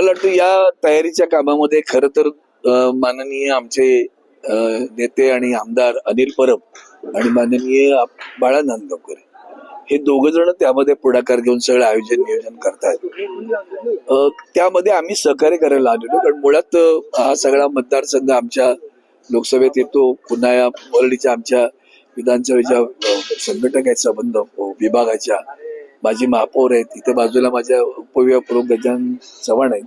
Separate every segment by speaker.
Speaker 1: मला वाटतं या तयारीच्या कामामध्ये खरं तर माननीय आमचे नेते आणि आमदार अनिल परब आणि माननीय बाळा नांदगावकर हे दोघ जण त्यामध्ये पुढाकार घेऊन सगळं आयोजन नियोजन करतायत. त्यामध्ये आम्ही सहकार्य करायला आलेलो कारण मुळात हा सगळा मतदारसंघ आमच्या लोकसभेत येतो. पुन्हा या वरळीच्या आमच्या विधानसभेच्या अं, संघटक संबंध विभागाच्या. माझी महापौर आहेत इथे बाजूला माझ्या उपविभाग गजान चव्हाण आहेत.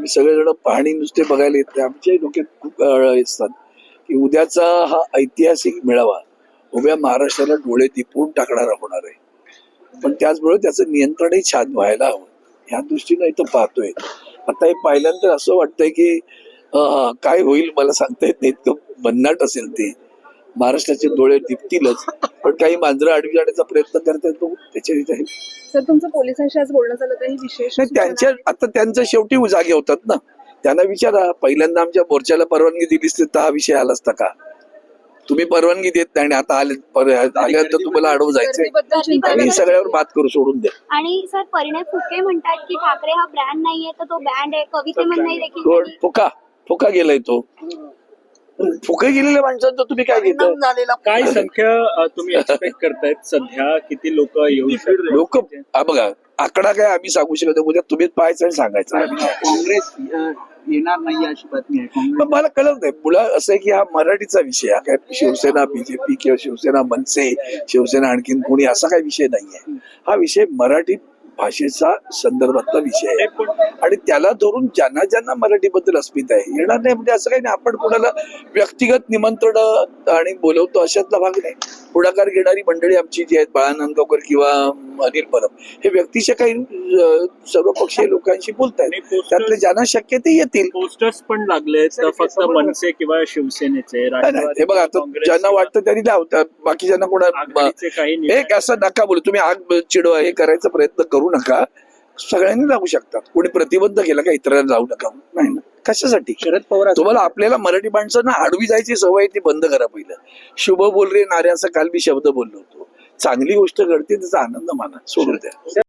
Speaker 1: मी सगळेजण पाहणी नुसते बघायला येत नाही. आमच्याही डोक्यात खूप असतात की उद्याचा हा ऐतिहासिक मेळावा उभ्या महाराष्ट्राला डोळे दिपवून टाकणारा होणार आहे. पण त्याचबरोबर त्याचं नियंत्रणही छान व्हायला हवं. ह्या दृष्टीनं इथं पाहतोय. आता हे पाहिल्यानंतर असं वाटतंय की काय होईल मला सांगता येत नाही. इतकं भन्नाट असेल ते. महाराष्ट्राचे डोळे दिपतीलच पण काही मांजरं आडवी जाण्याचा प्रयत्न करतायत तो त्याच्या
Speaker 2: सर तुमचं पोलिसांशी आज बोलणं झालं काही विशेष
Speaker 1: नाही त्यांच्या आता त्यांचं शेवटी जागे होतात ना. त्यांना विचारा पहिल्यांदा आमच्या मोर्चाला परवानगी दिलीस तर हा विषय आला असता का? तुम्ही परवानगी देत नाही आणि आता आले आल्यानंतर तुम्हाला अडवून
Speaker 2: चिंता
Speaker 1: आणि
Speaker 2: नाही.
Speaker 1: सगळ्यावर बात करू सोडून द्या.
Speaker 3: आणि सर परिणय फुके म्हणतात की ठाकरे हा ब्रँड नाहीये तर तो बँड आहे. त्यांनी-
Speaker 1: फुका. फुका गेलाय तो. फुका गेलेल्या माणसांचं तुम्ही काय घेताय
Speaker 4: काय संख्या अ, तुम्ही एक्सपेक्ट करतायत सध्या? किती लोक येऊ शकतात?
Speaker 1: लोक बघा आकडा काय आम्ही सांगू शकत नाही. उद्या तुम्हीच पाहायचं आणि सांगायचं.
Speaker 5: काँग्रेस अ, येणार नाही अशी बातमी आहे. काँग्रेस
Speaker 1: पण मला कळत नाही. मुळात असं आहे की हा मराठीचा विषय आहे. हा काय शिवसेना बीजेपी किंवा शिवसेना मनसे शिवसेना आणखीन कोणी असा काही विषय नाहीये. हा विषय मराठी भाषेचा संदर्भातला विषय आहे. आणि त्याला धरून ज्यांना ज्यांना मराठीबद्दल अस्मिता आहे येणार नाही. म्हणजे असं काही नाही. आपण कोणाला व्यक्तिगत निमंत्रण आणि बोलवतो अशातला भाग नाही. पुढाकार घेणारी मंडळी आमची जी आहेत बाळा नांदगावकर किंवा अनिल परब हे व्यक्तिशः काही सर्वपक्षीय लोकांशी बोलत आहेत त्यातले ज्यांना शक्य ते येतील.
Speaker 4: पोस्टर्स पण लागले फक्त मनसे किंवा शिवसेनेचे.
Speaker 1: हे बघा आता ज्यांना
Speaker 4: किंवा
Speaker 1: वाटतं त्यांनी लावतात. कोणा
Speaker 4: आघाडीचे काही निर्णय-
Speaker 1: एक असं नका बोलू. तुम्ही आग चिडवा हे करायचा प्रयत्न करू नका. सगळ्यांनी लावू शकतात. कोणी प्रतिबंध केला का इतरांना लावू नका. नाही ना. कशासाठी?
Speaker 5: शरद पवार
Speaker 1: तुम्हाला आपल्याला मराठी माणसांना आडवी जायची सवय ती बंद करा पहिलं. शुभ बोल रे नारे असं काल मी शब्द बोललो होतो. चांगली गोष्ट घडते त्याचा आनंद माना. सोडून द्या.